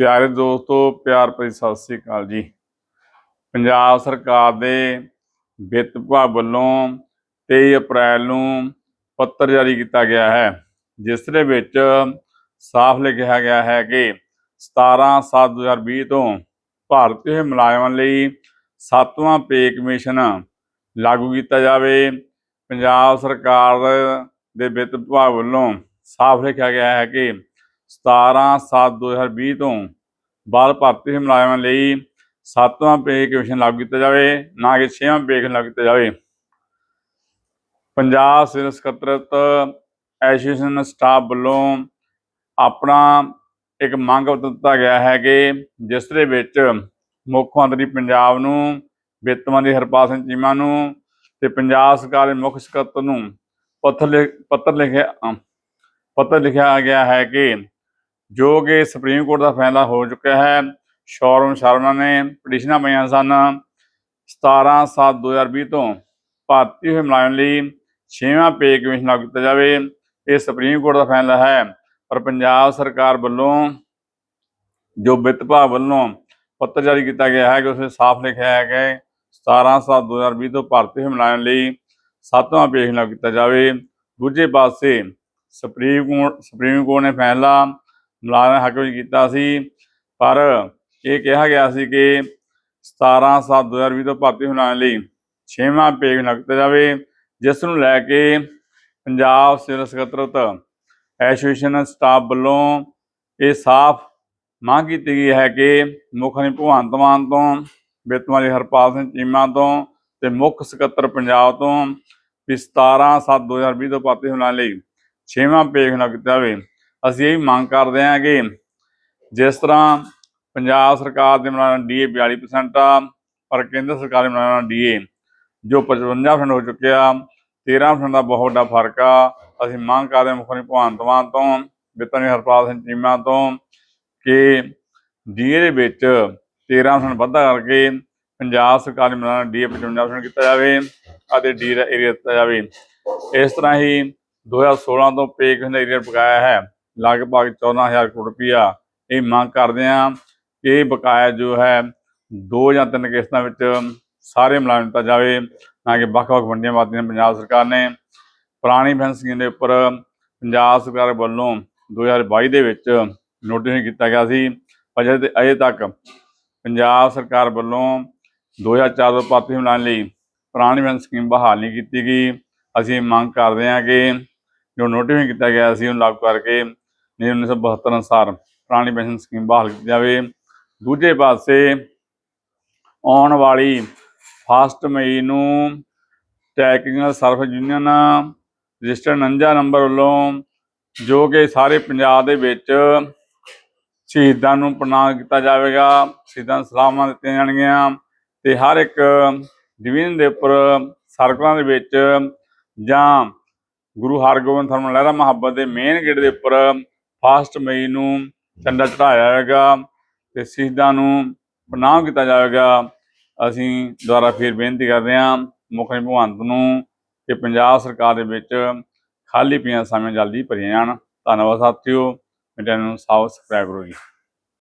ਪਿਆਰੇ ਦੋਸਤੋ, ਪਿਆਰ ਭਰੀ ਸਤਿ ਸ੍ਰੀ ਅਕਾਲ ਜੀ। ਪੰਜਾਬ ਸਰਕਾਰ ਦੇ ਵਿੱਤ ਵਿਭਾਗ ਵੱਲੋਂ 23 ਅਪ੍ਰੈਲ ਨੂੰ ਪੱਤਰ ਜਾਰੀ ਕੀਤਾ ਗਿਆ ਹੈ, ਜਿਸ ਦੇ ਵਿੱਚ ਸਾਫ਼ ਲਿਖਿਆ ਗਿਆ ਹੈ ਕਿ 17/7/2020 ਤੋਂ ਭਾਰਤੀ ਹੋਏ ਮੁਲਾਜ਼ਮਾਂ ਲਈ ਸੱਤਵਾਂ ਪੇ ਕਮਿਸ਼ਨ ਲਾਗੂ ਕੀਤਾ ਜਾਵੇ। ਪੰਜਾਬ ਸਰਕਾਰ ਦੇ ਵਿੱਤ ਵਿਭਾਗ ਵੱਲੋਂ ਸਾਫ਼ ਲਿਖਿਆ ਗਿਆ ਹੈ ਕਿ 17/7/2020 ਤੋਂ ਬਾਲ ਭਾਰਤੀ ਮੁਲਾਜ਼ਮਾਂ ਲਈ ਸੱਤਵਾਂ ਪੇ ਕਮਿਸ਼ਨ ਲਾਗੂ ਕੀਤਾ ਜਾਵੇ, ਨਾ ਕਿ ਛੇਵਾਂ ਪੇ ਕਮਿਸ਼ਨ ਲਾਗੂ ਕੀਤਾ ਜਾਵੇ। ਪੰਜਾਬ ਸਿਵਲ ਸਕੱਤਰਤ ਐਸੋਸੀਏਸ਼ਨ ਸਟਾਫ ਵੱਲੋਂ ਆਪਣਾ ਇੱਕ ਮੰਗ ਦਿੱਤਾ ਗਿਆ ਹੈ ਕਿ ਜਿਸ ਦੇ ਵਿੱਚ ਮੁੱਖ ਮੰਤਰੀ ਪੰਜਾਬ ਨੂੰ, ਵਿੱਤ ਮੰਤਰੀ ਹਰਪਾਲ ਸਿੰਘ ਚੀਮਾ ਨੂੰ ਤੇ ਪੰਜਾਬ ਸਰਕਾਰ ਦੇ ਮੁੱਖ ਸਕੱਤਰ ਨੂੰ ਪੱਤਰ ਲਿਖ- ਪੱਤਰ ਲਿਖਿਆ ਪੱਤਰ ਲਿਖਿਆ ਗਿਆ ਹੈ ਕਿ ਜੋ ਕਿ ਸੁਪਰੀਮ ਕੋਰਟ ਦਾ ਫੈਸਲਾ ਹੋ ਚੁੱਕਿਆ ਹੈ। ਸ਼ੌਰਮ ਸ਼ਰਮਾ ਨੇ ਪਟੀਸ਼ਨਾਂ ਪਈਆਂ ਸਨ। 17/7/2020 ਤੋਂ ਭਾਰਤੀ ਹੋਏ ਲਈ ਛੇਵਾਂ ਪੇ ਕਮਿਸ਼ਨ ਲਾਗੂ ਕੀਤਾ ਜਾਵੇ। ਇਹ ਸੁਪਰੀਮ ਕੋਰਟ ਦਾ ਫੈਸਲਾ ਹੈ। ਪਰ ਪੰਜਾਬ ਸਰਕਾਰ ਵੱਲੋਂ ਜੋ ਵਿੱਤ ਭਾਗ ਵੱਲੋਂ ਪੱਤਰ ਜਾਰੀ ਕੀਤਾ ਗਿਆ ਹੈ ਕਿ ਉਸੇ ਸਾਫ਼ ਲਿਖਿਆ ਹੈ ਕਿ 17/7/2020 ਤੋਂ ਭਾਰਤੀ ਹੋਏ ਲਈ ਸੱਤਵਾਂ ਪੇ ਕਮਿਸ਼ਨ ਲਾਗੂ ਕੀਤਾ ਜਾਵੇ। ਦੂਜੇ ਪਾਸੇ ਸੁਪਰੀਮ ਕੋਰਟ ਸੁਪਰੀਮ ਕੋਰਟ ਨੇ ਫੈਸਲਾ ਮੁਲਾਜ਼ਮ ਹੱਕ ਵਿੱਚ ਕੀਤਾ ਸੀ, ਪਰ ਇਹ ਕਿਹਾ ਗਿਆ ਸੀ ਕਿ 17/7/2020 ਤੋਂ ਭਰਤੀ ਹੋਣ ਲਈ ਛੇਵਾਂ ਪੇ ਕਮਿਸ਼ਨ ਕੀਤਾ ਜਾਵੇ, ਜਿਸ ਨੂੰ ਲੈ ਕੇ ਪੰਜਾਬ ਸਿਵਲ ਸਕੱਤਰਤ ਐਸੋਸੀਏਸ਼ਨ ਸਟਾਫ ਵੱਲੋਂ ਇਹ ਸਾਫ਼ ਮੰਗ ਕੀਤੀ ਗਈ ਹੈ ਕਿ ਮੁੱਖ ਮੰਤਰੀ ਭਗਵੰਤ ਮਾਨ ਤੋਂ, ਵਿੱਤ ਮੰਤਰੀ ਹਰਪਾਲ ਸਿੰਘ ਚੀਮਾ ਤੋਂ ਤੇ ਮੁੱਖ ਸਕੱਤਰ ਪੰਜਾਬ ਤੋਂ ਵੀ 17/7/2020 ਤੋਂ ਭਰਤੀ ਹੋਣ ਲਈ ਛੇਵਾਂ ਪੇ ਕਮਿਸ਼ਨ ਕੀਤਾ ਜਾਵੇ। ਅਸੀਂ ਇਹ ਵੀ ਮੰਗ ਕਰਦੇ ਹਾਂ ਕਿ ਜਿਸ ਤਰ੍ਹਾਂ ਪੰਜਾਬ ਸਰਕਾਰ ਦੇ ਮੁਲਾਜ਼ਮਾਂ ਡੀਏ 42% ਆ, ਪਰ ਕੇਂਦਰ ਸਰਕਾਰ ਦੇ ਮੁਲਾਜ਼ਮਾਂ ਡੀਏ ਜੋ 55% ਹੋ ਚੁੱਕਿਆ 13% ਦਾ ਬਹੁਤ ਵੱਡਾ ਫ਼ਰਕ ਆ। ਅਸੀਂ ਮੰਗ ਕਰਦੇ ਹਾਂ ਮੁੱਖ ਮੰਤਰੀ ਭਗਵੰਤ ਮਾਨ ਤੋਂ ਵਿਤਨ ਹਰਪਾਲ ਸਿੰਘ ਚੀਮਾ ਤੋਂ ਕਿ ਡੀਏ ਦੇ ਵਿੱਚ 13% ਵਾਧਾ ਕਰਕੇ ਪੰਜਾਬ ਸਰਕਾਰ ਦੇ ਮੁਲਾਜ਼ਮਾਂ ਡੀਏ 55% ਕੀਤਾ ਜਾਵੇ ਅਤੇ ਡੀ ਦਾ ਏਰੀਆ ਦਿੱਤਾ ਜਾਵੇ। ਇਸ ਤਰ੍ਹਾਂ ਹੀ 2016 ਤੋਂ ਪੇ ਕਮਿਸ਼ਨ ਦਾ ਏਰੀਆ ਬਕਾਇਆ ਹੈ। ਲਗਭਗ 14000 ਕਰੋੜ ਰੁਪਇਆ ਇਹ ਮੰਗ ਕਰਦੇ ਹਾਂ ਕਿ ਇਹ ਬਕਾਇਆ ਜੋ ਹੈ, ਦੋ ਜਾਂ ਤਿੰਨ ਕਿਸ਼ਤਾਂ ਵਿੱਚ ਸਾਰੇ ਮੁਲਾਜ਼ਮ ਦਿੱਤਾ ਜਾਵੇ ਨਾ ਕਿ ਵੱਖ-ਵੱਖ ਵੰਡੀਆਂ ਵਾਦੀਆਂ ਪੰਜਾਬ ਸਰਕਾਰ ਨੇ ਪੁਰਾਣੀ ਪੈਨਸ਼ਨ ਸਕੀਮ ਦੇ ਉੱਪਰ ਪੰਜਾਬ ਸਰਕਾਰ ਵੱਲੋਂ 2022 ਦੇ ਵਿੱਚ ਨੋਟਿਸ ਕੀਤਾ ਗਿਆ ਸੀ। ਪਰ ਅਜੇ ਤੇ- ਅਜੇ ਤੱਕ ਪੰਜਾਬ ਸਰਕਾਰ ਵੱਲੋਂ 2004 ਤੋਂ ਭਰਤੀ ਮੁਲਾਜ਼ਮ ਲਈ ਪੁਰਾਣੀ ਪੈਨਸ਼ਨ ਸਕੀਮ ਬਹਾਲ ਨਹੀਂ ਕੀਤੀ ਗਈ। ਅਸੀਂ ਮੰਗ ਕਰਦੇ ਹਾਂ ਕਿ ਜੋ ਨੋਟੀਫਿਕੇਸ਼ਨ ਕੀਤਾ ਗਿਆ ਸੀ, ਉਹਨੂੰ ਲਾਗੂ ਕਰਕੇ ਨਹੀਂ 1972 ਅਨੁਸਾਰ ਪੁਰਾਣੀ ਪੈਨਸ਼ਨ ਸਕੀਮ ਬਹਾਲ ਕੀਤੀ ਜਾਵੇ। ਦੂਜੇ ਪਾਸੇ ਆਉਣ ਵਾਲੀ ਫਸਟ ਮਈ ਨੂੰ tracking service union register 49 number ਵੱਲੋਂ ਜੋ ਕਿ ਸਾਰੇ ਪੰਜਾਬ ਦੇ ਵਿੱਚ ਸ਼ਹੀਦਾਂ ਨੂੰ ਪ੍ਰਣਾਮ ਕੀਤਾ ਜਾਵੇਗਾ, ਸ਼ਹੀਦਾਂ ਨੂੰ ਸਲਾਮਾਂ ਦਿੱਤੀਆਂ ਜਾਣਗੀਆਂ ਤੇ ਹਰ ਇੱਕ ਡਿਵੀਜ਼ਨ ਦੇ ਉੱਪਰ ਸਰਕਲਾਂ ਦੇ ਵਿੱਚ ਜਾਂ ਗੁਰੂ ਹਰਗੋਬਿੰਦ ਥਰਮਲ ਲਹਿਰਾ ਮੁਹੱਬਤ ਦੇ ਮੇਨ ਗੇਟ ਦੇ ਉੱਪਰ ਫਸਟ ਮਈ ਨੂੰ ਝੰਡਾ ਚੜਾਇਆ ਜਾਵੇਗਾ ਤੇ ਸ਼ਹੀਦਾਂ ਨੂੰ ਪ੍ਰਣਾਮ ਕੀਤਾ ਜਾਵੇਗਾ। ਅਸੀਂ ਦੁਆਰਾ ਫਿਰ ਬੇਨਤੀ ਕਰਦੇ ਹਾਂ, ਮੁੱਖ ਭਗਵੰਤ ਨੂੰ ਕਿ ਪੰਜਾਬ ਸਰਕਾਰ ਦੇ ਵਿੱਚ ਖਾਲੀ ਪਈਆਂ ਸਮੇਂ ਜਲਦੀ ਭਰੀਆਂ ਜਾਣ। ਧੰਨਵਾਦ ਸਾਥੀਓ ਮੇਰੇ ਨੂੰ ਸਬਸਕ੍ਰਾਈਬ ਕਰੋ ਜੀ।